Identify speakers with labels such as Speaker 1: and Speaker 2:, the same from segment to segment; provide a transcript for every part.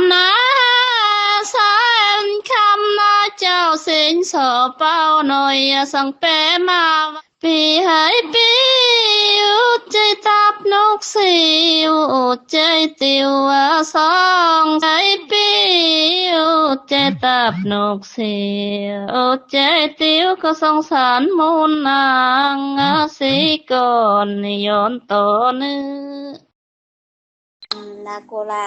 Speaker 1: ำนาสานคำนาเจ้าสิงสอเป้าหน่อยสังเปมาปีหายปีอุดใจตับนกสิวอุดใจติวสองใจปีอุดใจตับนกสิวอุดใจติวก็สงสารมูลนางสิก่อนย้อนต่อเนื้อ
Speaker 2: นาโกลา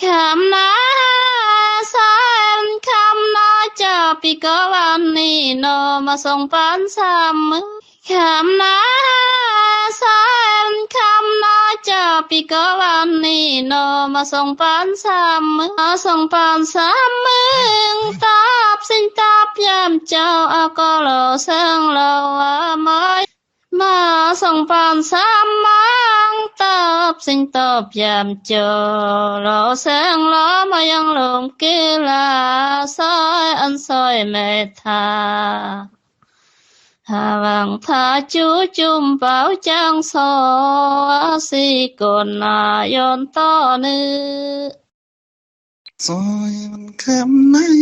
Speaker 3: หินสินคาบเป็นเตบุญปีหลังชัดแล้วก็ยินสิ่งสอก็เป็นแต่บุญสูงปานของตานวัน นี้อาสิก่อนย้อนต่อเนื้อ
Speaker 1: คำนาสานคำนาเจ้าปีกวั ซอยมันสามมือคำไหนคำนาเจ้าปีกวันนี้โนมาส่งปันสามมือมาส่งปันสามมือตาบสิ่งตาบยามเจ้าอาก็โลเสียงโลว่าไม่มาส่งปานสามมังตอบสิ่งตอบยามเจอรอแสงล้อมายังลมกีลาซอยอันซอยเมตต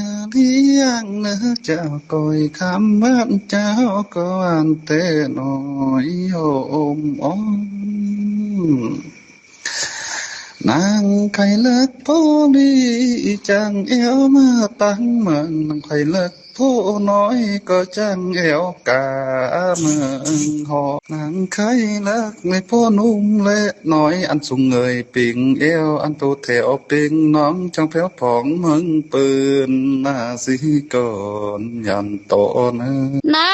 Speaker 1: างที่ยั
Speaker 3: งเนื้อเจ้าก้อยคำบ้านเจ้าก็อันเตน้อยโอมอ่อนนางไข่เลิกพ่อดีจังเอวมาตั้งมันนางไข่เลิก พ่อน้อยก็จังเอวกาเมืองหอนางไข่ลิกในพ่อนุ่มและน้อยอันสูงเงยปิงเอวอันโตแถวปิงน้องจังแผ้วผองมืองปืนนาสิก่อนยันโตนื้อ
Speaker 1: นา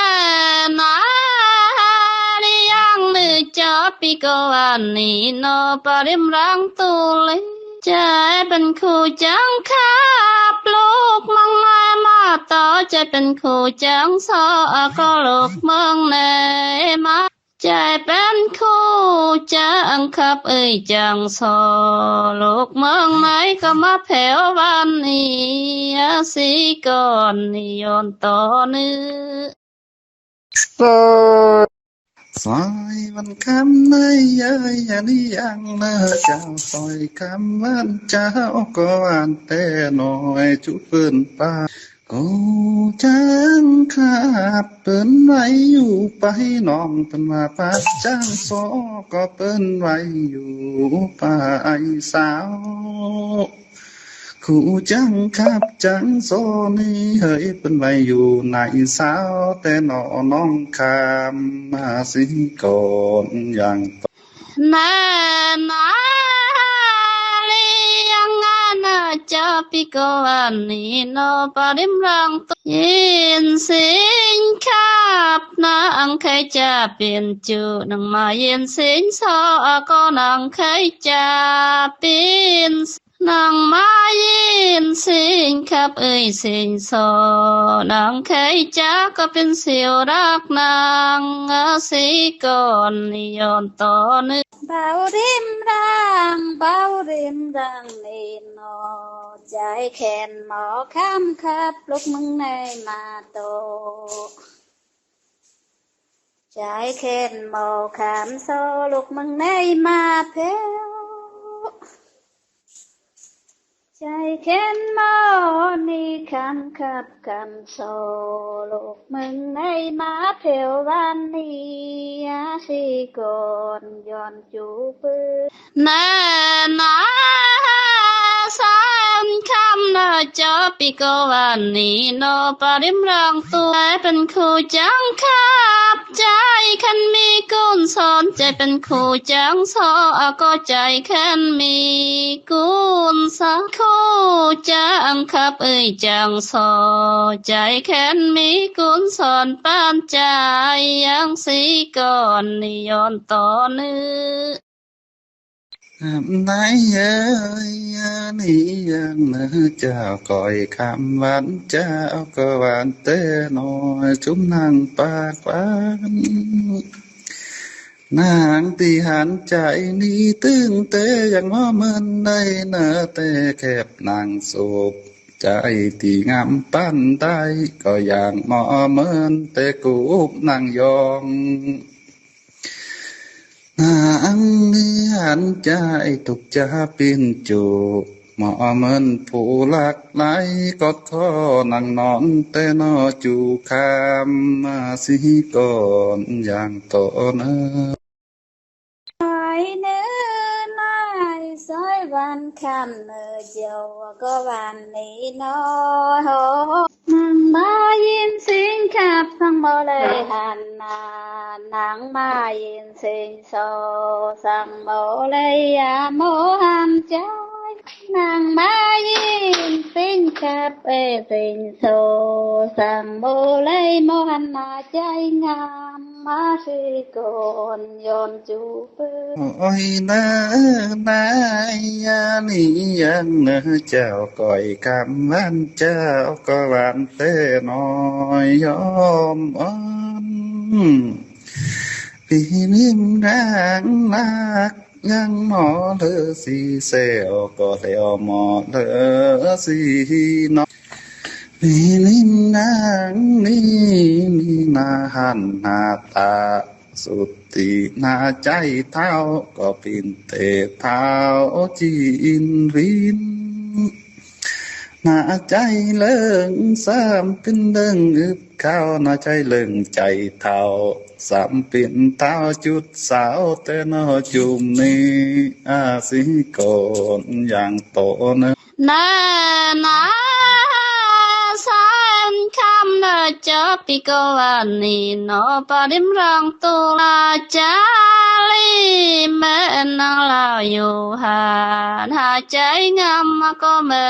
Speaker 1: นาดิยังนึกจะปีกวันนี้นอปริมรังตุลิใจเป็นคู่จังครับลูกมา มาต่อใจเป็นคู่จังสอก็ลูกเมืองไหนมาใจเป็นคู่จังครับเอ้ยจังสอลูกเมืองไหนก็มาแผ่ววันนี้สิก่อนนิยนต่อเนื้อ
Speaker 3: ซอยซอยมันคำในยายยานี่ยังนอเจ้าซอยคำมันเจ้าก็อันแต่น้อยจุเปิ้นป้า กูจังขาบเปิ้นไว้อยู่ไปน้องเปิ้นว่าป้าจังโซก็เปิ้นไว้อยู่ไปสาวคู่จังครับจังโซนี่เฮ้ยเป็นไว้อยู่ในสาวแต่หนอน้องคามมาสิก่อนอย่างต่อ
Speaker 1: นานา จะปิกวันนี้นอปริมรังตุยินสิงคับนางเคยจะเปลี่ยนจูนังมายินสิงสอก็นางเคยจะเป
Speaker 2: ใจแขนหมอค้ำครับลูกมึงในมาโตใจแขนหมอขามโซลูกมึงในมาเพวใจแขนหมอนี่คำครับคำโซลูกมึงในมาเพววันนี้อาสิก่อนย้อนจูปืน
Speaker 1: แน่นานา จอปิกวันนี้โนปริมรังตัวเป็นครูจังครับใจคันมีกุนสอนใจเป็นครูจังสอก็ใจคันมีกุนสอนคู่จังครับเอ้ยจังสอใจคันมีกุนสอนปานใจยังสีก่อนนิยนต่อเนื้อ
Speaker 3: ไหนเอ้ยนี่ยังเนื้อเจ้าก่อยคำหวานเจ้าก็หวานเต้น้อยจุ่มนางปากหวานนางตีหันใจนี้ตึงเตอย่างว่ามันได้เนื้อแต่แคบนางสูบใจตีงามปั้นได้ก็อย่างหมอเมินแต่กูบนางยองางเหันใจตุกจะปินจูบหมอเมินผู้หลักไหลกอดคอนั่งนอนแต่นอจูคามมาสิก่อนอย่างต่อเนอ
Speaker 2: ไหนซอยวันคันเออเจ้าก็วันนี้น้อยนั่งมายินสีง mơ lê dạ. hàn na, nắng ma yên sinh sô sang mô lê à mô hàm trái nàng ma yên sinh khắp ê sinh sô sang mô lê mô hàn nà trái ngam ma si cồn yon chu bơ
Speaker 3: โอ้ยนะนายานี่ยังเนอเจ้าก่อยคำวันเจ้าก็หวานเต้น้อยยอมอ่อนปีนิ่มแรงนักยังหมอเธอสีเซลก็แล้วหมอเธอสีนอ ปีนิ่มนางนี่นี่นาหันนาตา สุตินาใจเท้าก็ปินเตเท้าจีนรินนาใจเลิงสามเป็นเลิงอึบข้าวนาใจเลิงใจเท่าสามเป็นเท้าจุดสาวแต่นอจุมนี้อาสิก่อนอย่างโตเนอ
Speaker 1: นานา คำเนอจบปีกวันนี้นอปาดิมรังตุลาจาลีเมื่อนางเราอยู่หานหาใจงามมาก็เหมื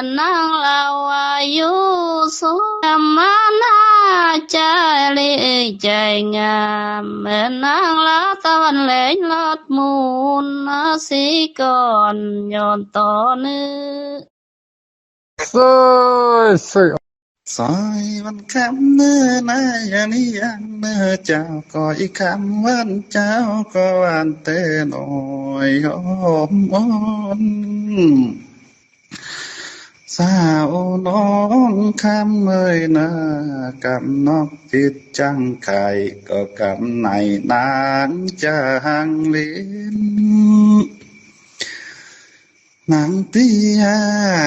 Speaker 3: ซอยวันคำเนื้อนายอย่านี้ยังเนื้อเจ้าก็อีกคำวันเจ้าก็วันเต้หน่อยหอมอ่อนสาวน้องคำเอ่ยนากำนอกจิตจังไข่ก็กำในนางจางลิ้นนางตีหา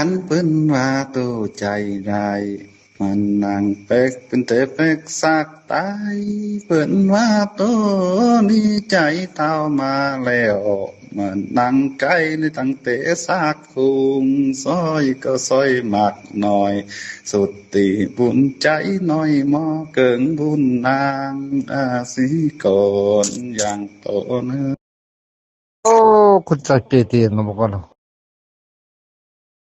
Speaker 3: นเปิ้นว่าตัวใจใด มันนางเป็กเป็นเตเป็กสักตายเปิ้นว่าตัวนี้ใจเท่ามาแล้วมันนางไก่ในตั้งเตะสักคุงซอยก็ซอยหมักหน่อย สุดตีบุญใจหน่อยมอเกิงบุญนางอาสิก่อนอย่างโตเนื้อ
Speaker 4: Oh, kucak kiti no bukano.